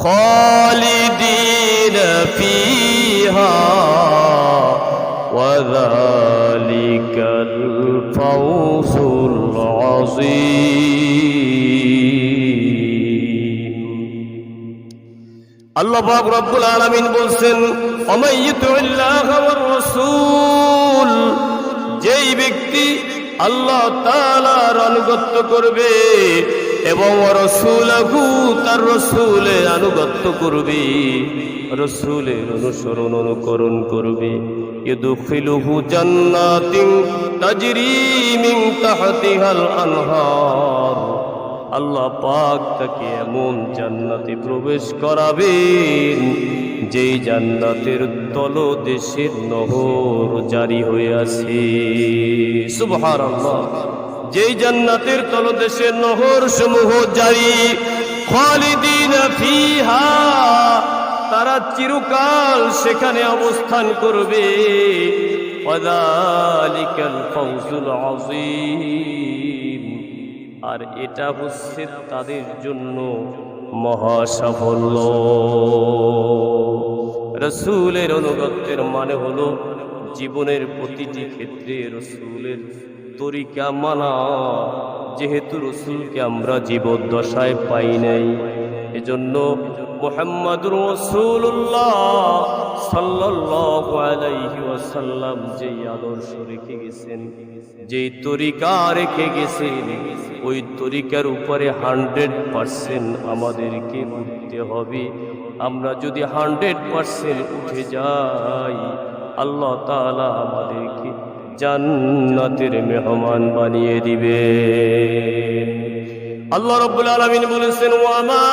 خالدين فيها وذلك الفوز العظيم আল্লাহ পাক রব্বুল আলামিন বলছেন অমাইয়ুতুল্লাহ ওয়ার রাসূল যেই ব্যক্তি আল্লাহ তাআলার আনুগত্য করবে এবং রসুলাহু তার রসুলের আনুগত্য করবে। রসুলের অনুসরণ অনুকরণ করবে। ইদখিলুহু জান্নাতিন তাজরি তাহতিহাল আনহার। আল্লাহ পাক তাকে এমন জান্নাতে প্রবেশ করাবেন, যেই জান্নাতের তলদেশের নহর জারি হয়ে আছে। সুবহানাল্লাহ। যেই জান্নাতের তলদেশে নহর সমূহ জারি, খালিদিন ফিহা, তারা চিরকাল সেখানে অবস্থান করবে। আর এটা হচ্ছে তাদের জন্য মহা সাফল্য রসুলের অনুগত্যের মানে হলো জীবনের প্রতিটি ক্ষেত্রে রসুলের তরিকা মানা, যেহেতু রসুলকে আমরা জীবদ্দশায় পাই নাই। এজন্য মোহাম্মদ রসুল্লাহ ওয়াসাল্লাম যেই আদর্শ রেখে গেছেন, যেই তরিকা রেখে গেছেন, ওই তরিকার উপরে হান্ড্রেড পার্সেন্ট আমাদেরকে উঠতে হবে। আমরা যদি হান্ড্রেড পার্সেন্ট উঠে যাই, আল্লাহ তাআলা আমাদেরকে জান্নাতের মেহমান বানিয়ে দিবে। আল্লাহ রব্বুল আলামিন বলেছেন ওয়ামা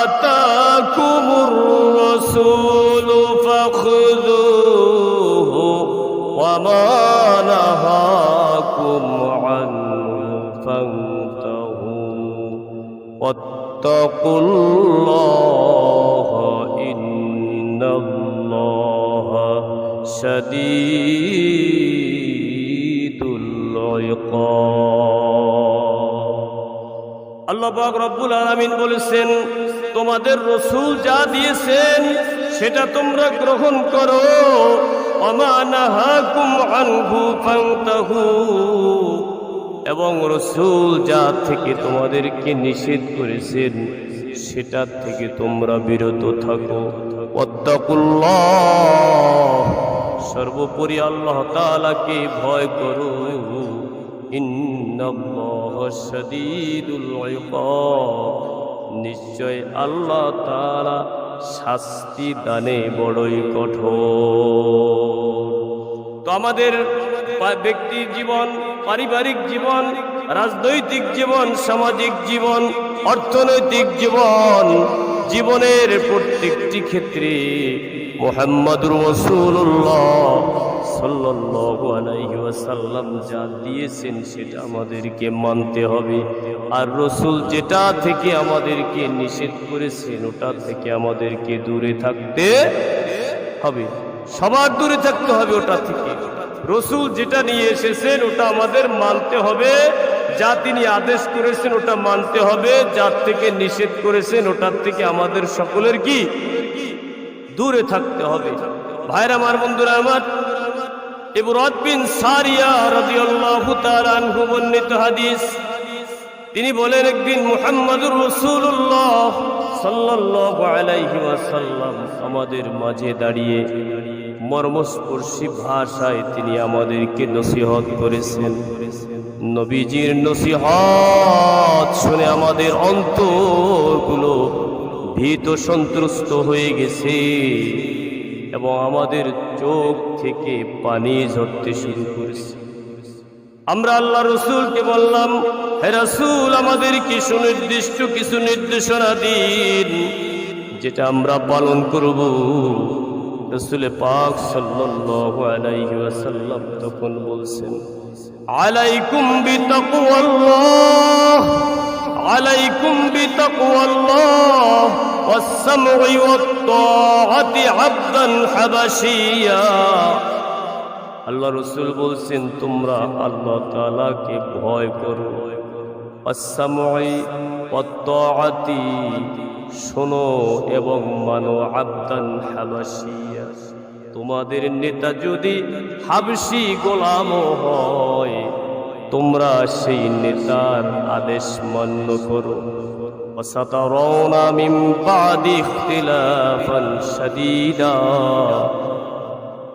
আতাকুমুর রাসূল ফাখুযুহু ওয়ামা নাহাকুম আনহু ফান্তাহু ওয়াত্তাকুল্লাহা। শাদীদুল আল্লাহ পাক রব্বুল আলামিন বলেছেন, তোমাদের রসুল যা দিয়েছেন, সেটা তোমরা গ্রহণ করো। এবং রসুল যা থেকে তোমাদেরকে নিষেধ করেছেন, সেটা থেকে তোমরা বিরত থাকো। অত্তাকুল্লাহ সর্বোপরি আল্লাহ তাআলাকে ভয় করো। নিশ্চয় আল্লাহ তাআলা শাস্তি দানে বড়ই কঠোর। তো আমাদের পা- ব্যক্তি জীবন, পারিবারিক জীবন, রাজনৈতিক জীবন, সামাজিক জীবন, অর্থনৈতিক জীবন, জীবনের প্রত্যেকটি ক্ষেত্রে মোহাম্মদুর রসুল্লাহ সাল্লাল্লাহু আলাইহি ওয়াসাল্লাম যা দিয়েছেন সেটা আমাদেরকে মানতে হবে। আর রসুল যেটা থেকে আমাদেরকে নিষেধ করেছেন, ওটা থেকে আমাদেরকে দূরে থাকতে হবে। সবার দূরে থাকতে হবে ওটা থেকে। রসুল যেটা নিয়ে এসেছেন, ওটা আমাদের মানতে হবে। যা তিনি আদেশ করেছেন, ওটা মানতে হবে। যার থেকে নিষেধ করেছেন, ওটার থেকে আমাদের সকলের কি? দূরে থাকতে হবে। ভাইরা আমার বন্ধুরা, আমার ইবরাত বিন সারিয়া রাদিয়াল্লাহু তাআলা আনহু বর্ণিত হাদিস। তিনি বলেন, একদিন মুহাম্মদুর রাসূলুল্লাহ সাল্লাল্লাহু আলাইহি আমাদের মাঝে দাঁড়িয়ে মর্মস্পর্শী ভাষায় তিনি আমাদেরকে নসিহত করেছেন। নবীজির নসিহত শুনে আমাদের অন্তরগুলো ভীত সন্ত্রস্ত হয়ে গেছে এবং আমাদের চোখ থেকে পানি ঝরতে শুরু করেছে। আমরা আল্লাহ রসুলকে বললাম, হে রসুল, আমাদেরকে সুনির্দিষ্ট কিছু নির্দেশনা দিন, যেটা আমরা পালন করব। রসুল পাক ওয়াসাল্লাম তখন বলছেন, আলাইকুম বিতাকওয়াল্লাহ আলাইকুম বিতাকওয়াল্লাহ والسمع والطاعة عبدا حبشيا আল্লাহ রসুল বলছেন তোমরা আল্লাহ তালাকে ভয় করো অসাময় অত্যাতি শোনো এবং মানো আবদান হাবাসিয়া তোমাদের নেতা যদি হাবসি গোলাম হয় তোমরা সেই নেতার আদেশ মান্য করো وسترون من بعد اختلافا شديدا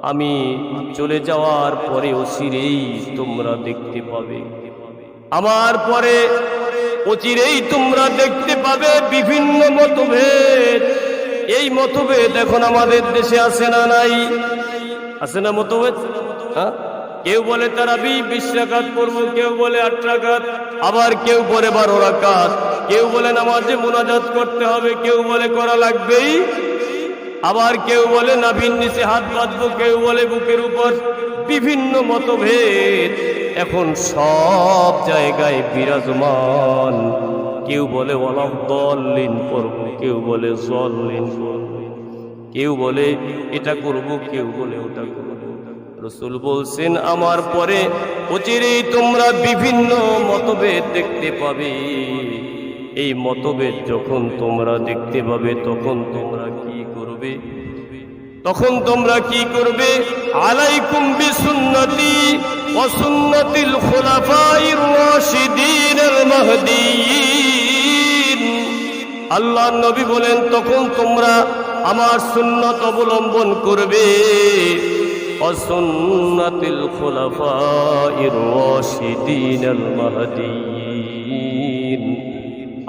আমি চলে যাওয়ার পরে অচিরেই তোমরা দেখতে পাবে আমার পরে অচিরেই তোমরা দেখতে পাবে বিভিন্ন মতভেদ এই মতভেদ এখন আমাদের দেশে আছে না নাই আছে না মতভেদ হ্যাঁ কেউ বলে তারা বিশ রাকাত পড়ব কেউ বলে আট আবার কেউ বলে বারো রাকাত কেউ বলে নামাজে মোনাজাত করতে হবে কেউ বলে করা লাগবেই আবার কেউ বলে নাভির নিচে হাত বাঁধবো কেউ বলে বুকের উপর বিভিন্ন মতভেদ এখন সব জায়গায় বিরাজমান কেউ বলে অলব্দলিন করব কেউ বলে জলিন করব কেউ বলে এটা করব কেউ বলে ওটা করব রসুল বলছেন, আমার পরে অচিরেই তোমরা বিভিন্ন মতভেদ দেখতে পাবে। এই মতভেদ যখন তোমরা দেখতে পাবে, তখন তোমরা কি করবে? তখন তোমরা কি করবে? আলাইকুম বিসুন্নতি ওয়া সুন্নাতিল খুলাফাইর রাশিদিনের মাহদিয়িন। আল্লাহ নবী বলেন, তখন তোমরা আমার সুন্নত অবলম্বন করবে। অসুন্নাতিল খুলাফাইর রাশিদিনের মাহদিয়িন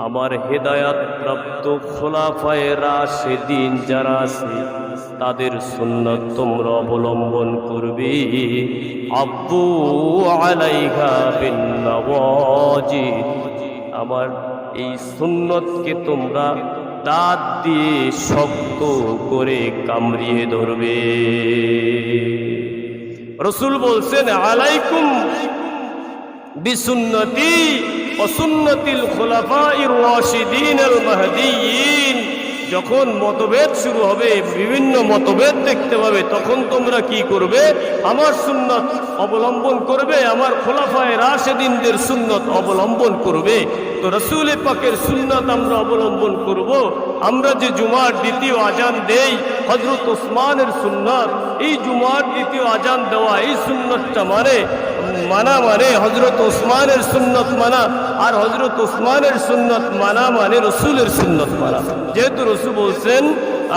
আমার হেদায়াত প্রাপ্ত খোলাফায় রাশেদিন যারা আছে, তাদের সুন্নত তোমরা অবলম্বন করবে। আব্বু আলাইহা বিন নওয়াজিদ আমার এই সুন্নতকে তোমরা দাঁত দিয়ে শক্ত করে কামড়িয়ে ধরবে। রসুল বলছেন, আলাইকুম বিসুন্নতি অসুন্নতিল খোলাফাইর রাশিদিনের মাহদিয়িন। যখন মতভেদ শুরু হবে, বিভিন্ন মতভেদ দেখতে পাবে, তখন তোমরা কি করবে? আমার সুন্নত অবলম্বন করবে, আমার খোলাফায় রাশেদিনদের সুন্নত অবলম্বন করবে। তো রসুল পাকের সুন্নত আমরা অবলম্বন করব। আমরা যে জুমার দ্বিতীয় আজান দেই হজরত ওসমানের সুন্নত, এই জুমার দ্বিতীয় আজান দেওয়া এই সুন্নতটা মানে মানা মানে হজরত ওসমানের সুন্নত মানা, আর হজরত ওসমানের সুন্নত মানা মানে রসুলের সুন্নত মানা। যেহেতু রসুল বলছেন,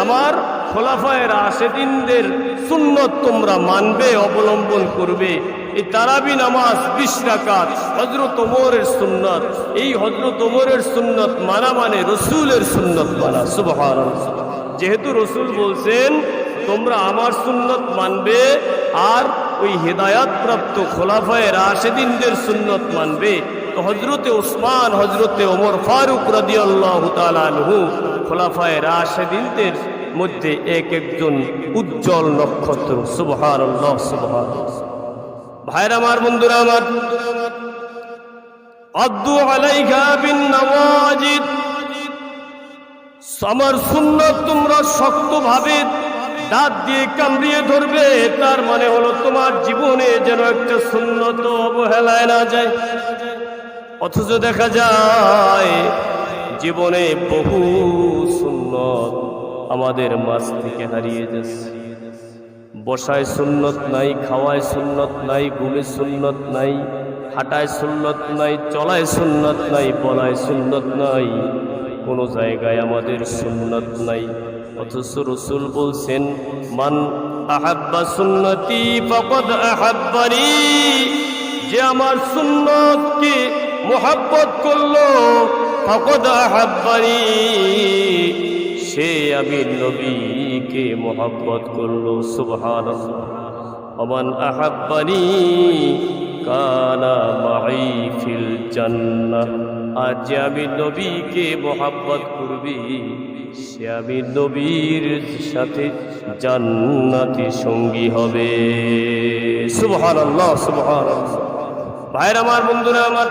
আমার খোলাফায় রাশেদিনদের সুন্নত তোমরা মানবে, অবলম্বন করবে। এই তারাবি নামাজ বিশ রাকাত হজরত ওমরের সুন্নত। এই হজরত ওমরের সুন্নত মানা মানে রসুলের সুন্নত মানা সুবাহ যেহেতু রসুল বলছেন, তোমরা আমার সুন্নত মানবে আর ওই হেদায়াত প্রাপ্ত খোলাফায় রাশেদিনদের সুন্নত মানবে। তো হজরতে ওসমান হজরতে ওমর ফারুক রাদিয়াল্লাহু তাআলা আনহু খোলাফায় রাশেদিনদের মধ্যে এক একজন উজ্জ্বল নক্ষত্র, সুবহানাল্লাহ সুবহানাল্লাহ। ভাইরা আমার বন্ধুরা আমার আব্দু আলাইহা বিন নওয়াজিদ আমার সুন্নত তোমরা শক্তভাবে দাঁত দিয়ে কামড়িয়ে ধরবে, তার মানে হলো তোমার জীবনে যেন একটা সুন্নত অবহেলায় না যায়। অথচ দেখা যায়, জীবনে বহু সুন্নত আমাদের মাছ থেকে হারিয়ে যাচ্ছে। বসায় সুন্নত নাই, খাওয়ায় সুন্নত নাই, ঘুমে সুন্নত নাই, হাঁটায় সুন্নত নাই, চলায় সুন্নত নাই, বলায় সুন্নত নাই, কোনো জায়গায় আমাদের সুন্নত নাই। অথচ রসুল বলছেন, মান আহাব্বা সুন্নতি ফকদ আহাব্বানি যে আমার সুন্নতকে মোহাব্বত করল, ফকদ আহাব্বানি, সে আমি নবীকে মোহাব্বত করল সুবহান অমান আহাব্বানি কানা মাই ফিল জান্নাহ। আর যে আমি নবীকে মোহাব্বত করবি, সে আমি নবীর সাথে জান্নাতি সঙ্গী হবে। সুবহান আল্লাহ সুবহান ভাইর আমার, বন্ধুরা আমার।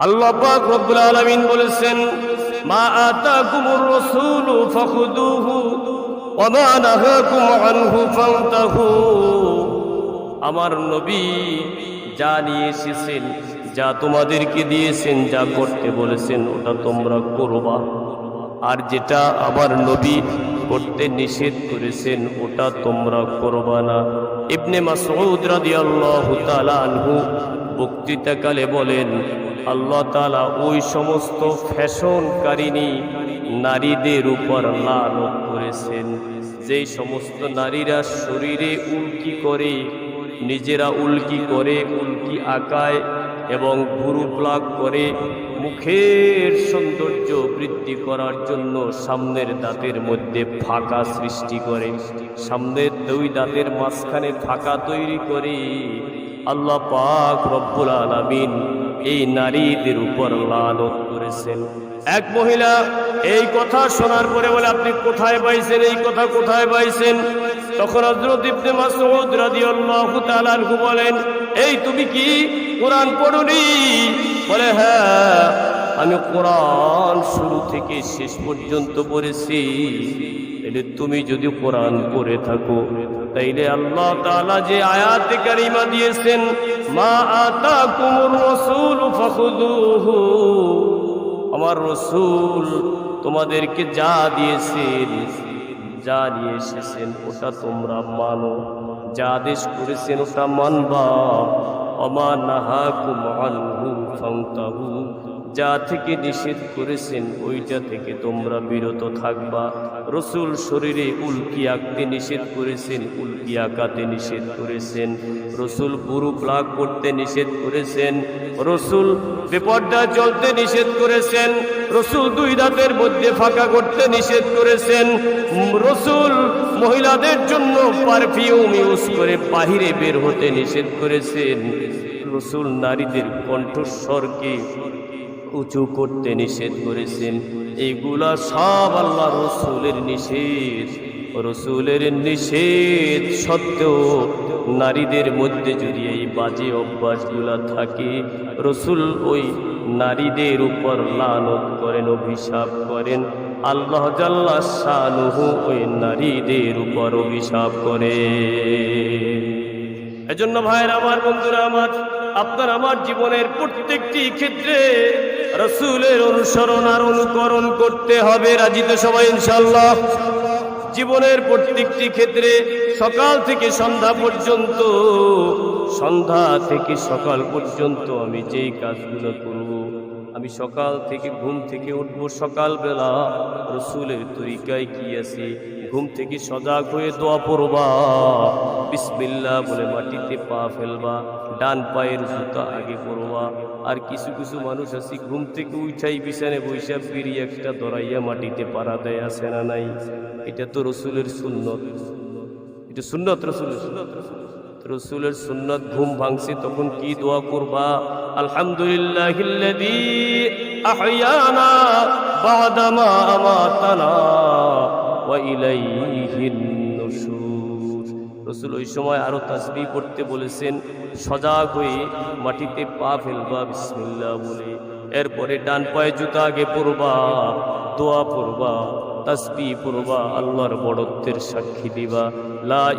আল্লাহ পাক রব্বুল আলামিন বলেছেন মা রাসূলু ফাখুদুহু ওয়া মা নাহাকুম আনহু ফান্তাহু। আমার নবী যা নিয়ে এসেছেন, যা তোমাদেরকে দিয়েছেন, যা করতে বলেছেন, ওটা তোমরা করবা। আর যেটা আমার নবী করতে নিষেধ করেছেন, ওটা তোমরা করবা না। ইবনে মাসউদ রাদিয়াল্লাহু তাআলা আনহু বক্তৃতাকালে বলেন আল্লাহ তালা ওই সমস্ত ফ্যাশনকারিনী নারীদের উপর লানত করেছেন। যেই সমস্ত নারীরা শরীরে উল্কি করে, নিজেরা উল্কি করে, উল্কি আঁকায় এবং ভুরু প্লাগ করে মুখের সৌন্দর্য বৃদ্ধি করার জন্য সামনের দাঁতের মধ্যে ফাঁকা সৃষ্টি করে, সামনের দুই দাঁতের মাঝখানে ফাঁকা তৈরি করে, আল্লাহ পাক রব্বুল আলামিন এই নারীদের উপর লালত করেছেন। এক মহিলা এই কথা শোনার পরে বলে, আপনি কোথায় পাইছেন? এই কথা কোথায় পাইছেন? তখন হযরত ইবনে বলেন, এই তুমি কি কোরআন পড়ুনি? বলে হ্যাঁ আমি কোরআন শুরু থেকে শেষ পর্যন্ত পড়েছি। তুমি যদি কোরআন পড়ে থাকো তাইলে আল্লাহ তাআলা যে আয়াত কারিমা দিয়েছেন, মা আতাকুমুর রাসূল ফাখুযুহু। আমার রসুল তোমাদেরকে যা দিয়েছেন, যা নিয়ে এসেছেন, ওটা তোমরা মানো। যা আদেশ করেছেন, ওটা মানবা। অমা নাহাকুম আনহু ফান্তাহু। যা থেকে নিষেধ করেছেন, ওইটা থেকে তোমরা বিরত থাকবা। রসুল শরীরে উল্কি আঁকতে নিষেধ করেছেন, উল্কি আঁকাতে নিষেধ করেছেন। রসুল গুরু প্লাগ করতে নিষেধ করেছেন। রসুল বেপর্দা চলতে নিষেধ করেছেন। রসুল দুই দাঁতের মধ্যে ফাঁকা করতে নিষেধ করেছেন। রসুল মহিলাদের জন্য পারফিউম ইউজ করে বাহিরে বের হতে নিষেধ করেছেন। রসুল নারীদের কণ্ঠস্বরকে উঁচু করতে নিষেধ করেছেন। এইগুলা সব আল্লাহ রসুলের নিষেধ। রসুলের নিষেধ সত্ত্বেও নারীদের মধ্যে যদি এই বাজে অভ্যাসগুলা থাকে, রসুল ওই নারীদের উপর লানত করেন, অভিশাপ করেন। আল্লাহ জাল্লা শানুহু ওই নারীদের উপর অভিশাপ করে। এজন্য ভাইয়ের, আমার বন্ধুরা, আমার আপনার আমার জীবনের প্রত্যেকটি ক্ষেত্রে রসুলের অনুসরণ আর অনুকরণ করতে হবে রাজিত সবাই ইনশাল্লাহ জীবনের প্রত্যেকটি ক্ষেত্রে সকাল থেকে সন্ধ্যা পর্যন্ত, সন্ধ্যা থেকে সকাল পর্যন্ত আমি যেই কাজগুলো করব আমি সকাল থেকে ঘুম থেকে উঠবো সকালবেলা। রসুলের তরিকায় কি আছে? ঘুম থেকে সজাগ হয়ে দোয়া পড়বা। বিসমিল্লা বলে মাটিতে পা ফেলবা। ডান পায়ের জুতা আগে পড়বা আর কিছু কিছু মানুষ আছে, ঘুম থেকে উঠাই বিছানে বৈশাখ বিড়ি একটা দরাইয়া মাটিতে পাড়া দেয় আছে না নাই? এটা তো রসুলের সুন্নত। এটা সুন্নত রসুলের সুন্নত। রসুলের সুন্নত ঘুম ভাঙছে, তখন কি দোয়া করবা? আলহামদুলিল্লাহ আহয়ানা বাদামা আমাতানা ওয়া ইলাইহিন নুশুর। রসুল ওই সময় আরও তাসবি পড়তে বলেছেন, সজাগ হয়ে মাটিতে পা ফেলবা, বিসমিল্লাহ বলে। এরপরে ডান পায়ে জুতা আগে পরবা, দোয়া পড়বা তাসবি পড়বা আল্লাহর বড়ত্বের সাক্ষী দিবা।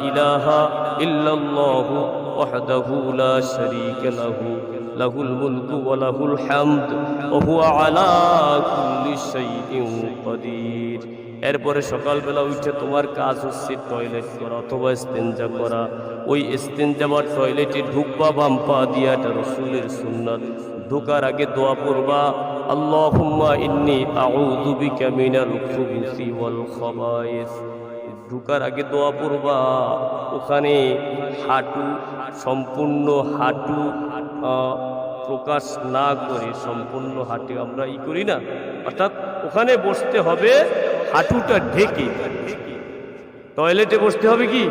ইলাহা ইল্লাল্লাহু ওয়াহদাহু লা শারীকা লাহু, লাহুল মুলকু ওয়া লাহুল হামদ, ওয়া হুয়া আলা কুল্লি শাইইন কাদির। এরপরে সকালবেলা উঠে তোমার কাজ হচ্ছে টয়লেট করা অথবা ইস্তেঞ্জা করা। ওই ইস্তেঞ্জা বা টয়লেটে ঢুকবা, বাম পা দিয়া এটা রসুলের সুন্নাত। ঢুকার আগে দোয়া পড়বা, আল্লাহুম্মা ইন্নি আউযু বিকা মিনাল খুবুসি ওয়াল খাবায়েস ঢুকার আগে দোয়া পড়বা। ওখানে হাঁটু, সম্পূর্ণ হাঁটু প্রকাশ না করে সম্পূর্ণ হাঁটু আমরা ই করি না। অর্থাৎ ওখানে বসতে হবে, হাঁটুটা ঢেকে। টয়লেটে বসতে হবে কি?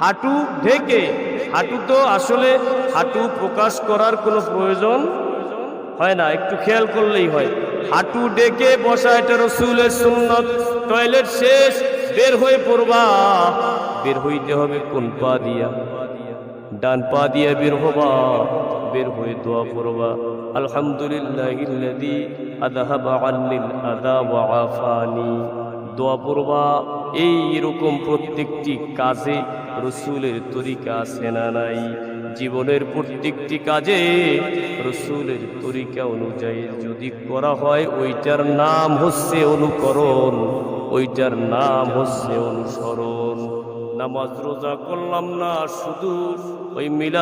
হাঁটু ঢেকে। হাঁটু তো আসলে হাঁটু প্রকাশ করার কোনো প্রয়োজন হয় না, একটু খেয়াল করলেই হয়। হাঁটু ডেকে বসা, এটা রসুলের সুন্নত। টয়লেট শেষ বের হয়ে পড়বা। বের হইতে হবে কোন পা দিয়া? ডান পা দিয়া বের হবা, বের হয়ে দোয়া পড়বা। আলহামদুলিল্লাহ আদাহাবা আন্নিল আদা ওয়া দোয়া পড়বা এই এরকম প্রত্যেকটি কাজে রসুলের তরিকা আছে না নাই? জীবনের প্রত্যেকটি কাজে রসুলের তরিকা অনুযায়ী যদি করা হয়, ওইটার নাম হচ্ছে অনুকরণ। ওইটার নাম হচ্ছে অনুসরণ। নামাজ রোজা করলাম না শুধু ওই মিলা